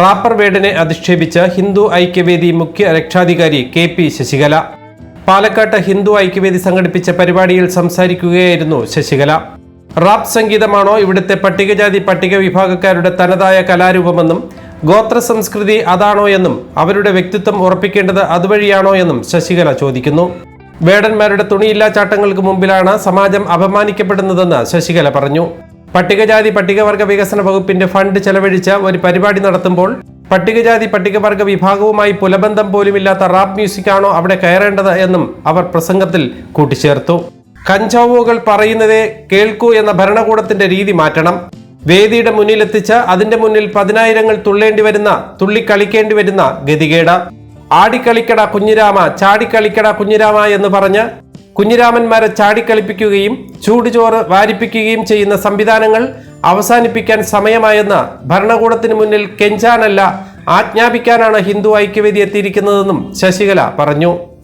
Wrapper വേഡിനെ അധിക്ഷേപിച്ച ഹിന്ദു ഐക്യവേദി മുഖ്യ രക്ഷാധികാരി കെ പി ശശികല. പാലക്കാട്ട് ഹിന്ദു ഐക്യവേദി സംഘടിപ്പിച്ച പരിപാടിയിൽ സംസാരിക്കുകയായിരുന്നു ശശികല. റാപ്പ് സംഗീതമാണോ ഇവിടുത്തെ പട്ടികജാതി പട്ടിക വിഭാഗക്കാരുടെ തനതായ കലാരൂപമെന്നും ഗോത്ര സംസ്കൃതി അതാണോ എന്നും അവരുടെ വ്യക്തിത്വം ഉറപ്പിക്കേണ്ടത് അതുവഴിയാണോ എന്നും ശശികല ചോദിക്കുന്നു. വേടന്മാരുടെ തുണിയില്ലാ ചാട്ടങ്ങൾക്ക് മുമ്പിലാണ് സമാജം അപമാനിക്കപ്പെടുന്നതെന്ന് ശശികല പറഞ്ഞു. പട്ടികജാതി പട്ടികവർഗ വികസന വകുപ്പിന്റെ ഫണ്ട് ചെലവഴിച്ച ഒരു പരിപാടി നടത്തുമ്പോൾ പട്ടികജാതി പട്ടികവർഗ വിഭാഗവുമായി പുലബന്ധം പോലുമില്ലാത്ത റാപ്പ് മ്യൂസിക്കാണോ അവിടെ കയറേണ്ടത് എന്നും അവർ പ്രസംഗത്തിൽ കൂട്ടിച്ചേർത്തു. കഞ്ചാവുകൾ പറയുന്നതേ കേൾക്കൂ എന്ന ഭരണകൂടത്തിന്റെ രീതി മാറ്റണം. വേദിയുടെ മുന്നിലെത്തിച്ച അതിന്റെ മുന്നിൽ പതിനായിരങ്ങൾ തുള്ളേണ്ടി വരുന്ന തുള്ളിക്കളിക്കേണ്ടി വരുന്ന ഗതികേട്. ആടിക്കളിക്കട കുഞ്ഞിരാമ ചാടിക്കളിക്കട കുഞ്ഞിരാമ എന്ന് പറഞ്ഞ് കുഞ്ഞിരാമന്മാരെ ചാടിക്കളിപ്പിക്കുകയും ചൂടുചോറ് വാരിപ്പിക്കുകയും ചെയ്യുന്ന സംവിധാനങ്ങൾ അവസാനിപ്പിക്കാൻ സമയമായെന്ന ഭരണകൂടത്തിന് മുന്നിൽ കെഞ്ചാനല്ല ആജ്ഞാപിക്കാനാണ് ഹിന്ദു ഐക്യവേദി എത്തിയിരിക്കുന്നതെന്നും ശശികല പറഞ്ഞു.